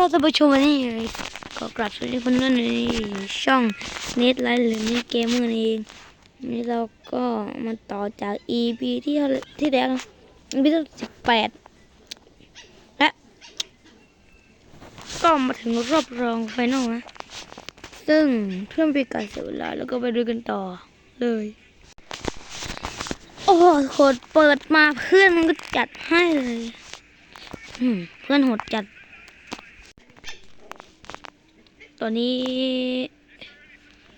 ครับท่านผู้ชมวันนี้ก็กลับสวัสดีคนนั้นในช่องเน็ตไลน์หรือเน็ตเกมเมอร์เองนนี้เราก็มาต่อจาก EP ที่เท่าที่แล้ว EP ที่สิบแปดและก็มาถึงรอบรองไฟนอลนะ ซึ่งเพื่อนไปการเสียเวลาแล้วก็ไปดูกันต่อเลย โอ้โหโหดเปิดมาเพื่อนมันก็จัดให้เลยเพื่อนโหดจัด ตอนนี้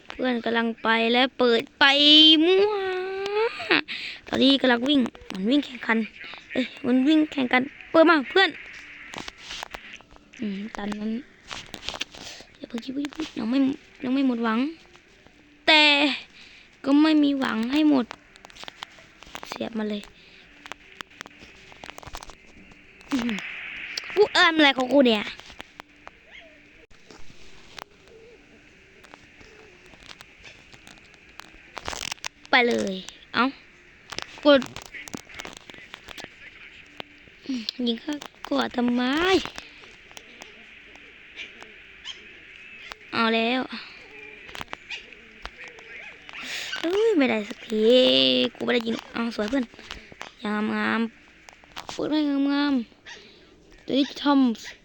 เพื่อนกำลังไปและเปิดไปมั่วตอนนี้กำลังวิ่ง มันวิ่งแข่งขัน เอ้ยมันวิ่งแข่งกันเปิดมาเพื่อนอืมตันนั้นอย่าเพิ่งคิดว่ายังไม่ยังไม่หมดหวัง แต่ก็ไม่มีหวังให้หมด เสียบมาเลยอื้อหือกูเอิมอะไรของกูเนี่ย เลย เอากดยิงข้ากดทำไม เอาแล้วเอ้ยไม่ได้สักที กูไม่ได้ยิงเอาสวยเพื่อนงามงามๆพูดให้งามงามตัวนี้ท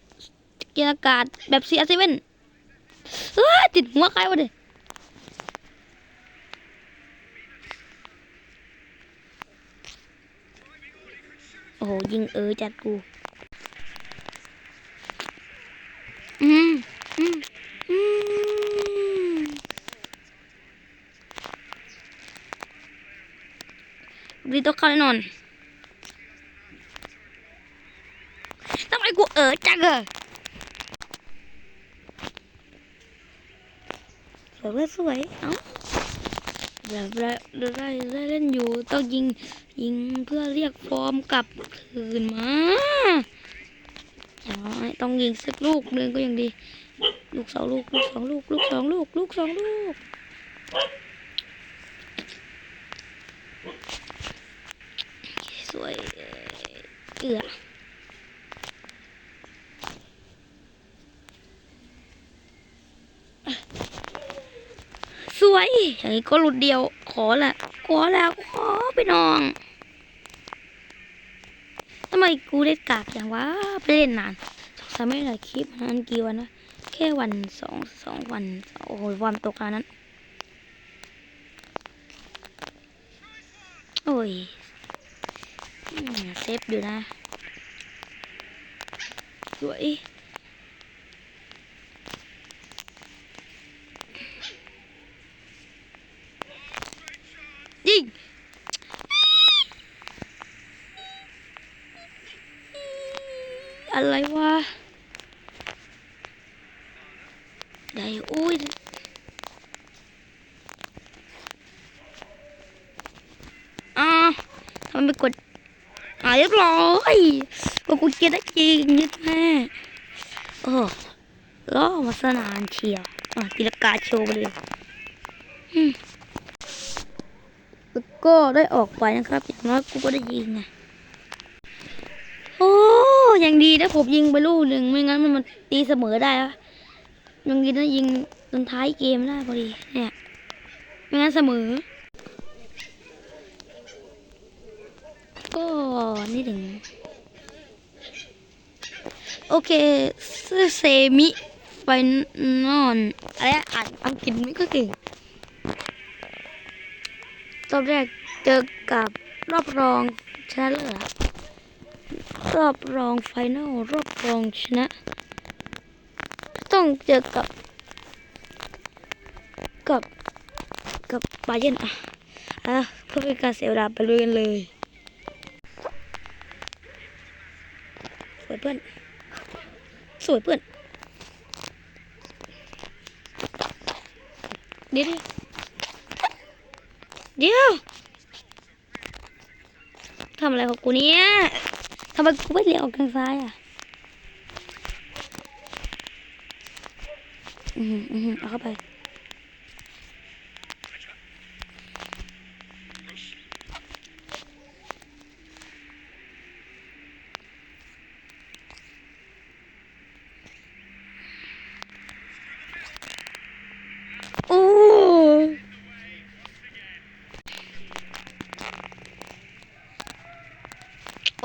ำเกียร์อากาศแบบเสียเซเว่นเอ้ยติดหัวใครวะเด็ โอ้โห ยิงเออจัดกู อืมอืมอืมรีตัวเข้าแน่นอนทำไมกูเออจังอะสวยเว้ยสวยเอ้า แบบได้ได้ได้เล่นอยู่ต้องยิงยิงเพื่อเรียกฟอร์มกลับคืนมาอย่างน้อยต้องยิงสักลูกหนึ่งก็ยังดี ลูกสองลูกลูกสองลูกลูกสองลูกลูกสองลูกสวยเอ่อเกลือ สวยอย่างนี้ก็หลุดเดียว ขอแหละขอแล้วขอไปน้องทำไมกูได้กากอย่างวะไปเล่นนานสงสัยไม่ได้คลิปนานกี่วันนะแค่วันสองสองวันโอ้โหวันตกขนาดนั้นโอ้ยเซฟอยู่นะสวยยิง อะไรวะได้อุ้ยอ่าทำไมไปกดอ่าเรียบร้อยก็กูเกียได้จริงยึดแม่โอ้ล้อมาสนานเชียวอะตีลกาโชว์ไปเลยแล้วก็ได้ออกไปนะครับ อย่างน้อยกูก็ได้ยิงไง ยังดีนะผมยิงไปลูกหนึ่งไม่งั้นมันมันตีเสมอได้ยังดีนะยิงจนท้ายเกมได้พอดีเนี่ยไม่งั้นเสมอ ก็นี่ถึง โอเคเซมิไปนอนอะไรอ่านอังกฤษไม่ก็เก่งรอบแรกเจอกับรอบรองชนะเลิศ รอบรองไฟนอลรอบรองชนะ ต้องเจอกับ กับ กับบาเยนอะอะเพื่อเป็นการเสียเวลาไปลุยกันเลยสวยเพื่อนสวยเพื่อนเดี๋ยวเดี๋ยวทำอะไรของกูเนี่ย ทำไมกูไม่เลี้ยวออกทางซ้ายอะอืมอืมเอาเข้าไป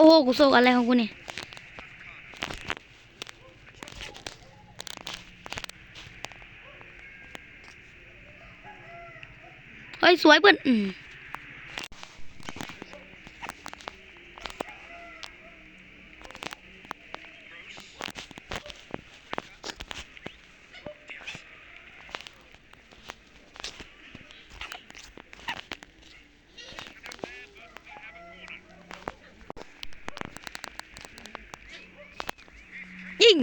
อ้โห กูโซกอะไรของกูเนี่ยเฮ้ยสวยเพื่อน ยิง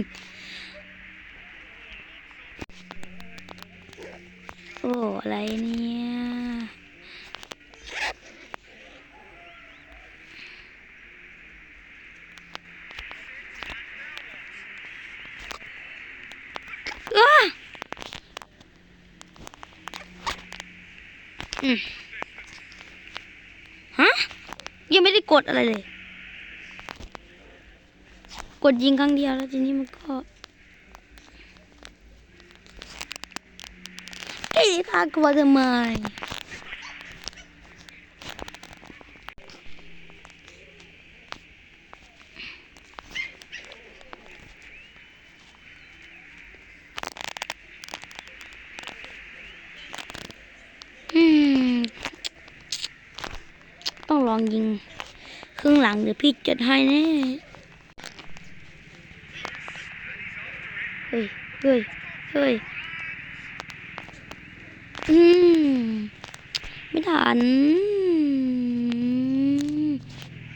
โอ้อะไรเนี่ยอ้าอืมฮะยังไม่ได้กดอะไรเลย ดยิงครั้งเดียวแล้วทีนี้มันก็เอ้ยพากลัวทำไมอืมต้องลองยิงครึ่งหลังเดี๋ยวพี่จัดให้แน่ เฮ้ย เฮ้ย อืม ไม่ทัน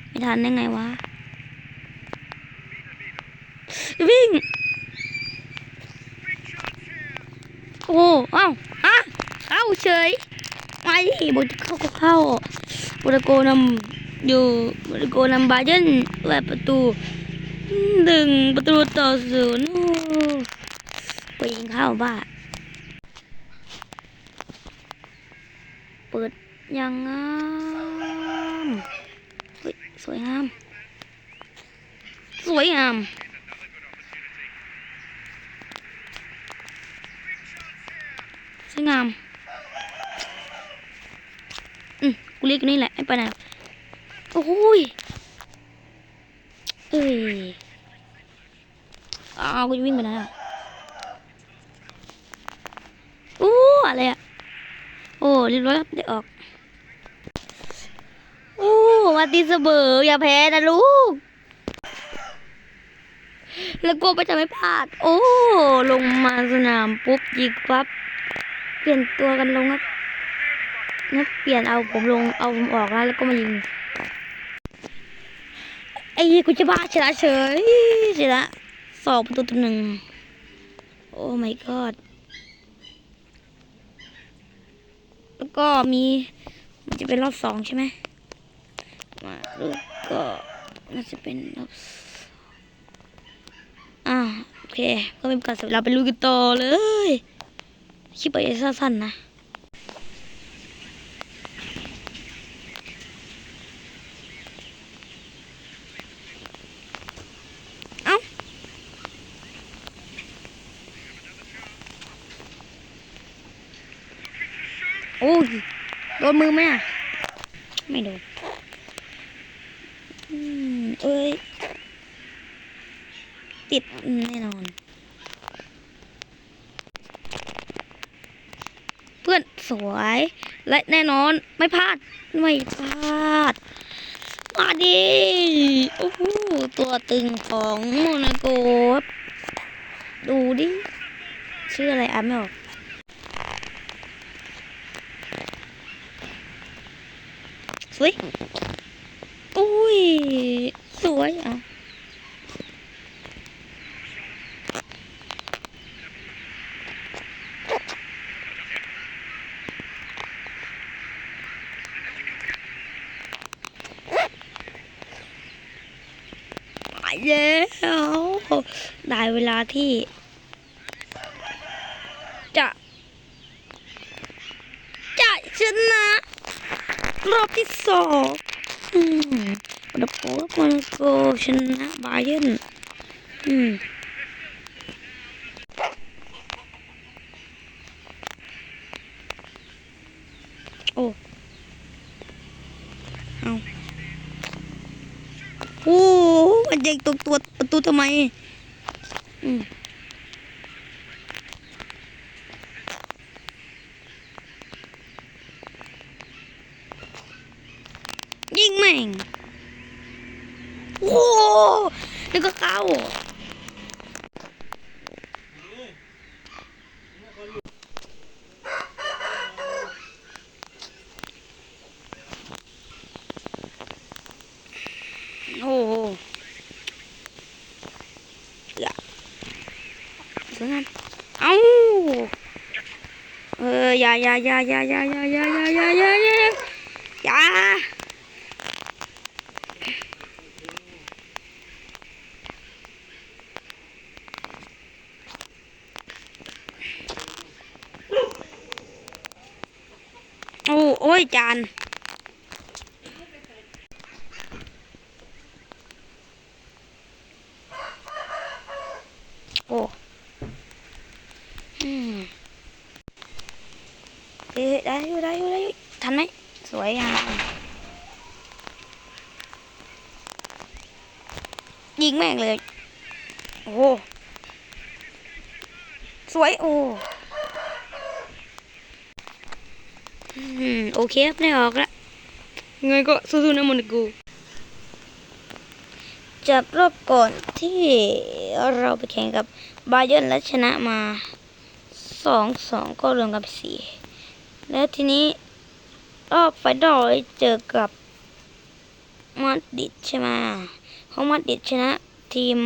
ไม่ทันได้ไงวะ วิ่ง โอ้เอ้าอะเข้าเฉยไม่บอจะเข้าก็เข้าบอตโกนำอยู่บอตโกนำบาเยนแบบประตูดึงประตูต่อศูนย์ ปยิงเข้าบ้าเปิดยังงามเฮ้ยสวยงาม สวยงามสวยงามอืมกูเรียกนี่แหละไม่ไปไหนอกโอ้ยเอ้ยอ้าวกูจะวิ่งไปไหนอะ โอ้อะไรอะโอ้เรียบร้อยครับได้ออกโอ้วันตีเสมออย่าแพ้นะลูก แล้วกูไปจะไม่พลาด โอ้ ลงมาสนามปุ๊บยิงปั๊บเปลี่ยนตัวกันลงครับงั้นเปลี่ยนเอาผมลงเอาผมออกแล้วแล้วก็มายิงไอ้กูจะบ้าชนะเฉยชนะสองประตูต่อหนึ่งโอ้ my god แล้วก็มีมันจะเป็นรอบสองใช่ไหมมาแล้วก็น่าจะเป็นรอบอ่าโอเค ก็เป็นการเสียเวลาไปลุยกันต่อเลยคลิปไปสั้นๆนะ โอ้ยโดนมือไหมอะไม่โดนอืมเอ้ย ติดแน่นอน เพื่อนสวย และแน่นอนไม่พลาด ไม่พลาด มาดิ โอ้โห ตัวตึงของโมนาโกดูดิ ชื่ออะไรอ่านไม่ออก สวย อุ้ย สวยอะไปแล้วได้เวลาที่ จะ จะชนะ รอบ ที่สองอืมดับโป๊มันโกชนะบาเยร์นอืมโอ้เอาโอ้มันยิงตรงตัวประตูทำไม อืม ยิงแม่งโอ้โหนี่ก็เข้าโอ้โหอย่ อ้ยจานโอ้อืมเอ๊ะได้อยู่ได้อยู่ได้อยู่ทันไหมสวยงามยิงแม่งเลย โอ้ สวย โอ้ อืม โอเคครับได้ออกละยังไงก็สู้ๆนะมอนกูจากรอบก่อนที่เราไปแข่งกับบาเยนและชนะมาสองสองก็รวมกับสี่แล้วทีนี้รอบไฟดอลเจอกับมาดิดใช่ไหมของมาดิดชนะทีม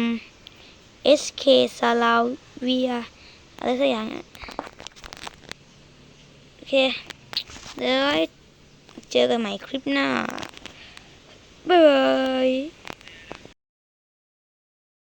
SK ซาลาเวียอะไรสักอย่างอะโอเค เดี๋ยวเจอกันใหม่คลิปหน้าบ๊ายบาย